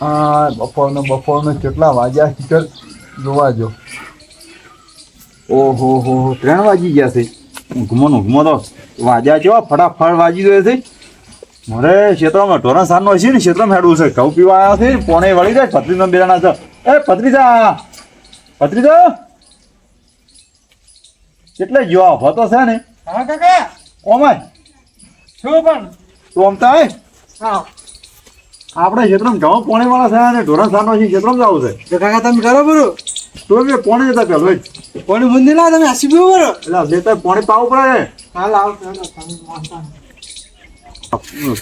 આ બપોરનો બપોરનો કેટલા વાગ્યા છે? જોવા જો. ઓહો હો હો ત્રણ વાગી ગયા છે. ઊંઘમો ને ઊંઘમો તો વાગ્યા કેવા ફટાફટ વાગી ગયો છે. મારે ક્ષેત્રમાં ઢોરણ સારનો છે ને? ક્ષેત્રમાં હેડવું છે. ઘઉં પીવા આવ્યા છે? પોણે વળી જાય? પત્રીનો બેરાના છે. એ પત્રીજા! પત્રીજા! જોવા જો તો છે ને? હા કાકા. ઓમાય શું પણ? તું આમતા આય? હા. આપણે ક્ષેત્રમાં ઘઉં પોણે વાળા થયા ને ઢોરણ સાનો છે ક્ષેત્રમાં જ આવું છે. તો કાકા તમે કરો બરો. તો બે પોણે જતા પેલો જ. પોણે મંદિર ના તમે હસી બી બરો. એટલે બે તો પોણે પાવ પડે. હા લાવ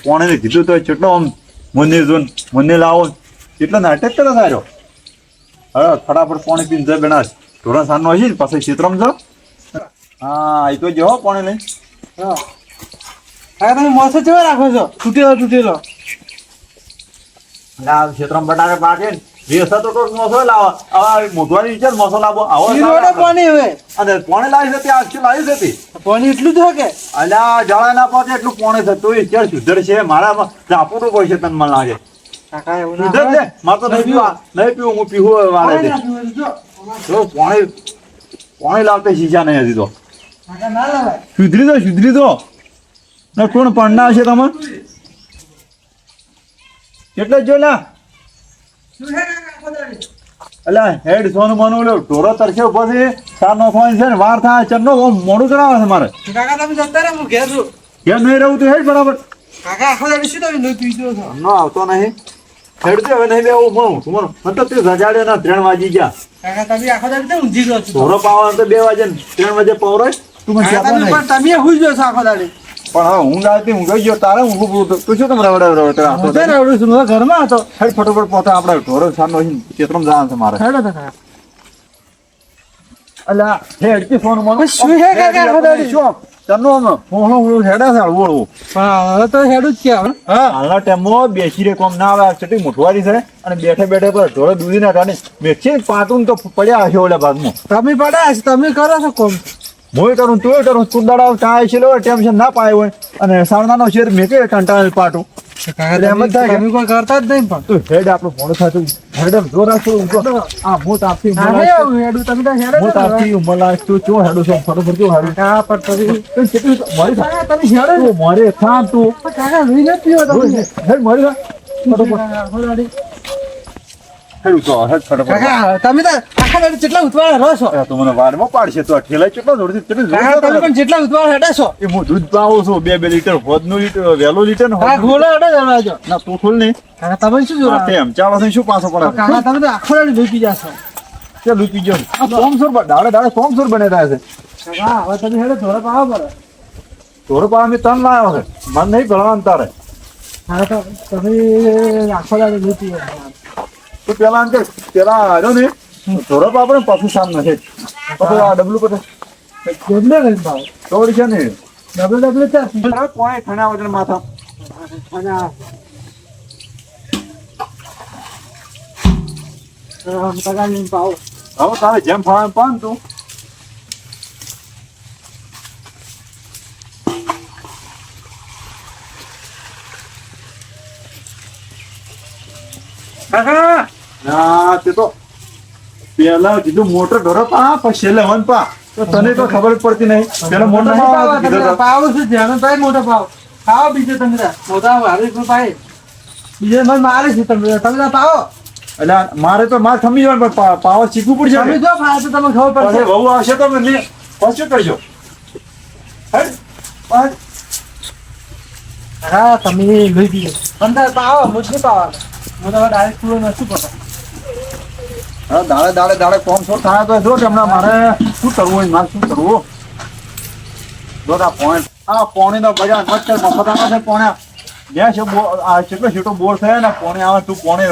પોણે ને કીધું તો કેટલો આમ મંદિર જોન મંદિર લાવો. કેટલો નાટક કરે સારો. હવે ફટાફટ પોણે પીને જાય બેના. ઢોરણ સાનો હશે ને પાછળ ક્ષેત્રમાં જાઓ. હા એ તો જો હો. પોણે લઈ હા તમે મોસો જેવા રાખો છો? તૂટેલો તૂટેલો. ના ક્ષેત્રમાં બટાકે પાકે વેસા તો તો મોસો લાવો. હવે મોઢવાની વિચાર મોસો લાવો. આવો ઈ પાણી હવે. અને પોણે લાવી હતી આજથી લાવી હતી પાણી એટલું જ કે અલ્યા જળા ના પહોંચે એટલું પોણે થતું હોય ક્યારે સુધર છે મારા ઝાપુરું પૈસે તને મને લાગે. સુધર છે. મારે તો નહીં પીવા નહીં પીવું હું પીવું વાળે છે પોણે પોણે લાવતા શીશા નહીં હજી તો. સુધરી દો સુધરી દો. ને કોણ પડના છે તમે? એટલે જ જો ના છે? અલ્યા હેડ સોનું મોનું લો ઢોરો તરસે પછી સાર ફોન છે ને વાર થાય ચમનો બહુ મોડું કરાવે છે મારે. કાકા તમે જતા રહો હું ઘેર છું. ઘેર નહીં રહું તું હેડ બરાબર. કાકા આખો દાડી શું તમે નહીં પીજો છો ન આવતો નહીં. હેડ તો હવે નહીં લેવું મળું તું મને મને તે રજાડ્યો ના ત્રણ વાગી ગયા. કાકા તમે આખો દાડી ઊંઘી ગયો છો. ઢોરો પાવા તો બે વાગે ને ત્રણ વાગે પવરાય તું મને તમે ગયો છો આખો દાડી પણ હવે ઊંઘ આવતી ઊંઘ ગયો તારે ઊંઘ પૂરું તું શું તમે રવડે રવડે હું છે ને છું હું ઘરમાં હતો. હેડ ફટોફટ પોતા આપણે ઢોરો સારનો ચેતરમ જવાનું છે મારે. હેડો કાકા અલ્યા હેડ કે ફોન મને શું હે કાકા દાડી? શું તનો આમ? હું હું હેડા છે હળવું પણ હવે તો હેડું જ કે હા? હાલના ટાઈમમાં બેસી રે કોમ ના આવે ચટી મોટવારી છે. અને બેઠે બેઠે પર ઢોરો દૂધી ના ટાણે બેસી પાટું તો પડ્યા હશે ઓલા ભાગમાં. તમે પડ્યા છે તમે કરો છો કોમ? હું કરું તું કરું તું દાડા ચાય છે ટેન્શન ના પાય હોય. અને સાવનાનો શેર મેકે કંટાળ પાટું? એટલે એમ જ થાય કોઈ કરતા જ નહીં પણ. તું હેડ આપણું મોડું થતું હેડ જોર રાખતો આ હું તાપથી હા, ઉમર હે, લાગતો. હું હેડું તમે તો હેડો હું છો ને હવે. તાપથી ઉમર લાગતો ચો હેડું છું? ફટોફટ ચો હેડું? હા, પણ તમે- કેટલું મારી કાકા, તમે હેડો તું મારે થામ તું કાકા, લોહી નથી પીવો તમે. હેડ મારી ફટોફટ કાકા, આખો દાડી. હેડ ચો હેડ ફટોફટ. કાકા, તમે તો આખા દાડી જેટલા ઉતવાળા રહો છો. તો મને વારમાં પાડશે તો ઠેલા કેટલો જોરથી કેટલું તમે પણ જેટલા ઉતવાળા હેડે છો. એ હું દૂધ પાવું છું બે બે લીટર હોદનું લીટર વહેલું લીટર ને કાકા, હોદનું ઘોડો હેડો જ હમણાં જો. ના તું ખોલ નહીં કાકા, તમે શું જોવા? તેમ ચાલો થઈ શું પાછો પડે? કાકા, તમે તો આખો દાડી લોહી જાશો. કે લૂકી ગયો આ સોમસોર બ- દાડે દાડે સોમસોર બને રહ્યા છે. કાકા, હવે તમે હેડો ધોળા પાવા પડે. થોડો પાવા મેં તન લાવ્યો છે. મન નહીં ભણવાનું તારે. હા, તો તમે આખો દાડી લોહી તો પેલા પેલા આવ્યો ને. થોડો પાવ ને પછી સામ નથી પછી આ ડબલું કેટલો લઈને પાવો? દોડી છે ને. ડબલ ડબલ છે. કોઈ ખણા વજન માથા. અને. હવે તારે જેમ ફાવે પાન તું. ના તે તો પેલા કીધું મોટર ઢોરો પા પછી લેવન પા. તો તને તો ખબર પડતી નહીં. પેલા મોટો પાવ પાવા. પાવો છો? ધ્યાન પાય મોટો પાવ ખાઓ બીજો તમે મોટા હારી ભાઈ? બીજો મન મારે છે તમે? તમે પાવો. એટલે મારે તો માર થમી જવાનું પણ પા- પાવર શીખવું પડશે તમે જો પાય તો તમને ખબર પડશે. બહુ આવશે તો મને પછી કરજો? હા? તમે લઈ દીધો પણ તાર પાવો મુજ નહીં પાવા હું ડાયરેક્ટ પૂરો નથી પતો હા, દાડે દાડે દાડે કોમ છો થાય તો જો હમણાં મારે શું કરવું હોય મારે શું કરવું? જો આ પોઈન્ટ આ પોણીનો બજાર મસ્ત મફત આવે છે પોણા બે છે આ કેટલો છેટો બોર થયો ને પોણી આવે તું પોણી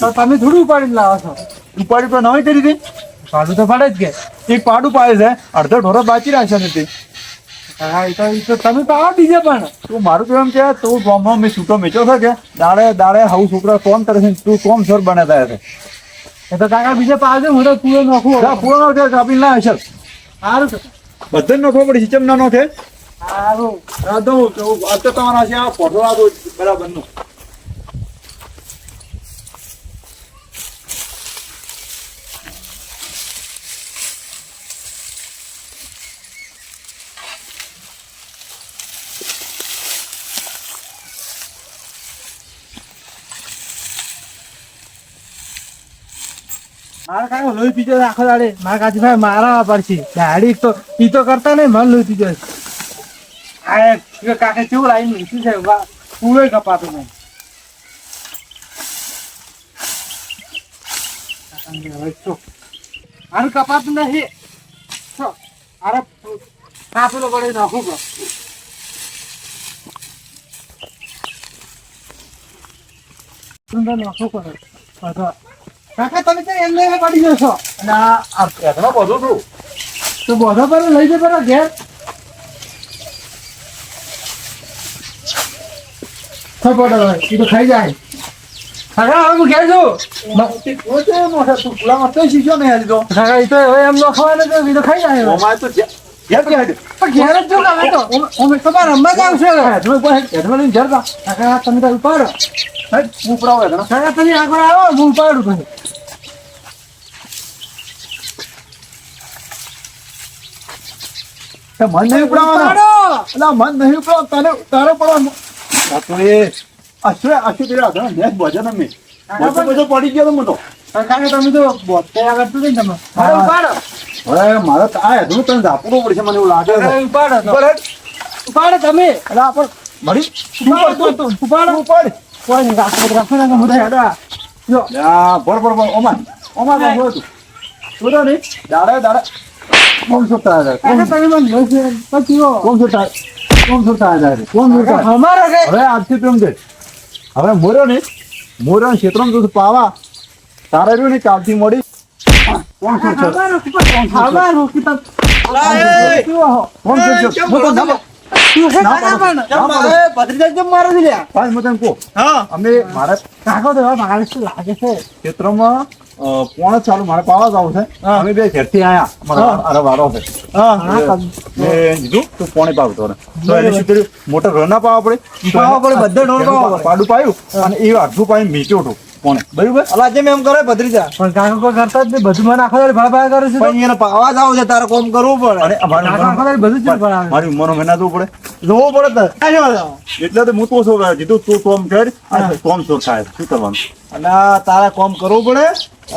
તમે થોડું ઉપાડીને લાવો છો. ઉપાડી તો નવી કરી હતી. પાડું તો પાડે જ કે. એક પાડું પાડે છે. અડધો ઢોરો બાકી રાખશે નથી. હા એ તો એ તો તમે પાવો બીજે પણ. તું મારું તો એમ કે તું ગામમાં મેં છૂટો મેચો છે કે? દાડે દાડે હાઉ છોકરા કોમ કરે છે તું કોમ સર બને થાય છે. એ તો કાકા બીજે પાવજો હું તો પૂરો નાખું. હા પૂરો નો કાપી ના હશે. સારું. તો બધાને નોખવો પડી સિસ્ટમ ના નોખે. સારું. આ તો તમારા છે આ ફોટો આ તો બરાબરનું. મારા કાકા લોહી પીજો આખો દાડે મારા કાચીભાઈ મારા પડશે દાડી તો ઈ તો કરતા નહીં, મન લોહી પીજો. આ કાકે કેવું લાઈન મૂક્યું છે પૂરો કપાતો નહીં? આનું કપાતું નહીં? આરે કાપેલો પડે નાખું નાખું પડે. કાકા તમે તો એમ પડી જશો અને આ પેટમાં બધું છું તો બોધો પર લઈ જજો પેલા ઘેર. ખબર એ તો ખાઈ જાય. કાકા હવે હું ઘેર છું. મોટા તું શીખ્યો નહીં હજી તો કાકા એ તો હવે એમ ન તો એ તો ખાઈ જાય હવે. તો ઘેર ઘેર જ. છું કાકા તો. તમારે રમવા જ છે હવે. હેઠમાં લઈને ઘેર. કાકા તમે તો ઉપાડો. હું ઉપડાવો. કાકા તમે આગળ આવો હું ઉપાડું પછી તે મન નહીં ઉપડાવવાનો. એટલે મન નહીં ઉપડાવ તને તારે પડવાનું. આ તો એ અશ્વે અશ્વે તેરા હતા મેચ ભજે ને મેં. પડી ગયો તો હું તો કાકા તમે તો બોતે આગળ તો નહીં તમે. મારે ઉપાડો. હવે મારે તો આ હેઠળ તને ઝાપડું પડશે મને એવું લાગે છે. ઉપાડો તો. ઉપર હેઠ. ઉપાડો તમે. અલા, પણ મળી. ઉપાડો તો, તો, ઉપાડો. ઉપાડ. કોઈ નહીં રાખો તો રાખો ને બધા હેડા. જો. બર બર ઓમાય ઓમાય તું નહીં. દાડે દાડે. કોણ સુતા હતા કાકા તમે મને જોશે પછી જો. કોણ સુતા કોણ સુતા હતા કોણ સુતા અમારો કે હવે આજથી તું એમ કે હવે મોર્યો ને મોર્યો ને ક્ષેત્રમાં તું પાવા. તારે રહ્યું ને કાલથી કોણ શું છે અમારો કે અમારો કે તમ કેવો હો? કોણ શું છે પણ. ક્ષેત્રમાં પોણ જ ચાલુ મારે પાવા જ આવું છે. અમે બે ઘેરથી આયા મારા અરે વારો છે. મેં કીધું તું પોણી પાવતો તો એને શું કર્યું પાવા પડે. પાવા પડે, બધે પડે. પાડું પાયું અને એ અડધું પાઈ મીચ્યો પોણે બરાબર? અલા જેમ એમ કરે ભત્રીજા. પણ કાકા કોઈ કરતા જ નહીં. બધું મને આખો દાડી ભળભળ કરે છે પણ એને પાવા જ આવું છે તારે કોમ કરવું પડે. અને અમારી કાકા આખો દાડી બધું જ ભળાવે. મારી ઉંમરનો મહિના જવું પડે. જોવું પડે તારે એટલે તો હું તો શું જીતું તું કોમ કર. કોમ શું થાય? શું કરવાનું? અને તારે કોમ કરવું પડે.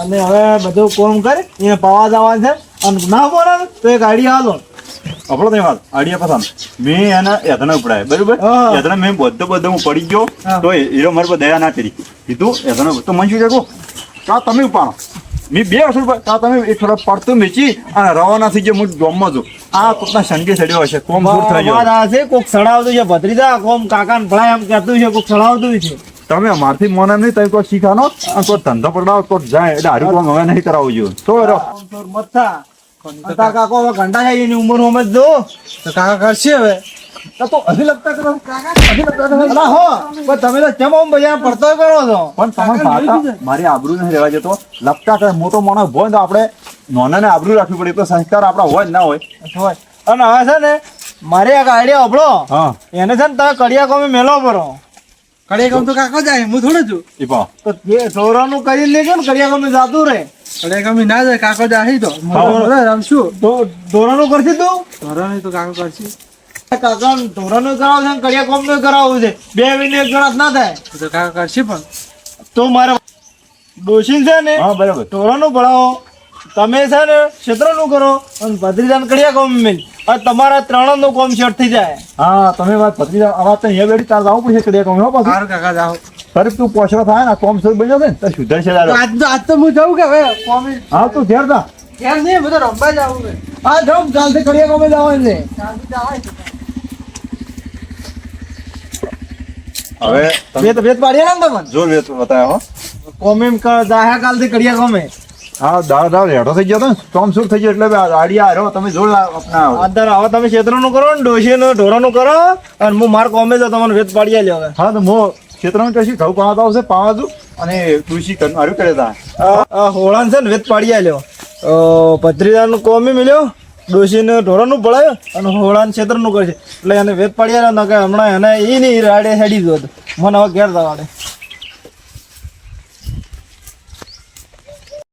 અને હવે બધું કોમ કર. એને પાવા જવાનું છે. અને ના બોલે તો એક આઈડિયા હાલો. આપણો તો વાત. આડિયા પસંદ મેં એના યતને ઉપડાય. બરોબર? હા. મેં બધો બધો હું પડી ગયો. તો હીરો મારી પર દયા ના કરી. કીધું યતને તો મને શું કહો? કા તમે ઉપાડો? મેં બે વર્ષ રૂપિયા કા તમે એક થોડા પડતો મેચી અને રવાના થઈ ગયો હું જોમમાં છું. આ કોકના સંગે સડ્યો હશે. કોમ દૂર થઈ ગયો. આ છે કોક સડાવતું છે ભત્રીજા કોમ કાકા ને ભલાય એમ કહેતું છે કોક સડાવતું છે. તમે અમારથી મને નહીં તમે કોઈ શીખાનો કોઈ ધંધો પડાવો કોઈ જાય એટલે હારું કોમ હવે નહીં કરાવવું જોઈએ. તો મથા તારા કાકો હવે ઘંટા જાય એની ઉંમર હોમ જ તો કાકા કરશે હવે. તો હજી લગતા કરો. હજી લગતા કરો. અલા હો પણ તમે તો કેમ આમ બજાર પડતો કરો છો? પણ તમે ભાષા મારી આબરૂ નહીં રહેવા જતો કરે મોટો માણસ હોય ને તો આપણે નાનાને આબરૂ રાખવી પડે. તો સંસ્કાર આપણા હોય ના હોય. હોય. અને હવે છે ને મારે એક આઈડિયા અભળો હા. એને છે ને તમે કડિયા કોમે મેલો ભરો. કડિયા કોમ તો કાકો જાય હું થોડો છું. તો જે ઢોરાનું કરી લેજો ને કડિયા કોમે જાતું રહે. કડે કમી ના જાય કાકો જાય તો રમશું તો ઢોરાનું કરશે તું? ધોરણ તો કાકો કરશે. કાકા ધોરણો કરાવ છે ને કડિયા કોમ કરાવવું છે. બે મિનિટ એક ગણાત ના થાય. તો કાકા કરશે પણ. તો મારે ડોશીન છે ને હા બરાબર. ધોરણો ભણાવો તમે છે ને ક્ષેત્રનું કરો અને ભદ્રીદાન કડિયા કોમ મેલ. અને તમારા ત્રણનું કોમ શેટ થઈ જાય. હા તમે વાત ભદ્રીદાન આ વાત તો અહીંયા બેઠી તાર જવું પડશે કડિયા કોમ હો પાછું. કાકા જાઓ. ફરી તું પોછરો થાય ને કોમ સર બન્યો ને તો સુધર છે તારો. આજ તો આજ તો હું જાઉં કે હવે કોમ? હા તું ઘેર જા. ઘેર નહીં બધો રમવા જાવું છે. હા જાઓ ચાલશે કડિયા કોમે જવાનું છે. હવે વેત વેત પાડીએ ને તમને? જો વેત બતાવ્યો હો. કોમે એમ કર જાહે કાલથી કડિયા કોમે. હા દાળ દાળ રેડો થઈ ગયો તો સુર થઈ ગયો એટલે બે આડિયા હારો તમે જોર અપનાવો અંદર આવો તમે ક્ષેત્રનું કરો ને ડોશીનું ઢોરાનું કરો અને હું માર કોમે જાઉં તમને વેત પાડી આલ્યો હવે. હા તો મો ક્ષેત્રમાં કશી ઘઉં પાવા આવશે પાવા દઉં અને કૃષિ મારું હારું કરે તા. આ આ હોળાન છે ને વેત પાડી આલ્યો. પત્રીદારનું કોમી મળ્યો, ડોશીને ઢોરાનું પડાયો અને હોળાન ક્ષેત્રનું કરશે. એટલે એને વેત પાડી આવ્યો હમણાં એને એ નહીં રાડે હેડી ગયો હતો. મને હવે ઘેર જવાડે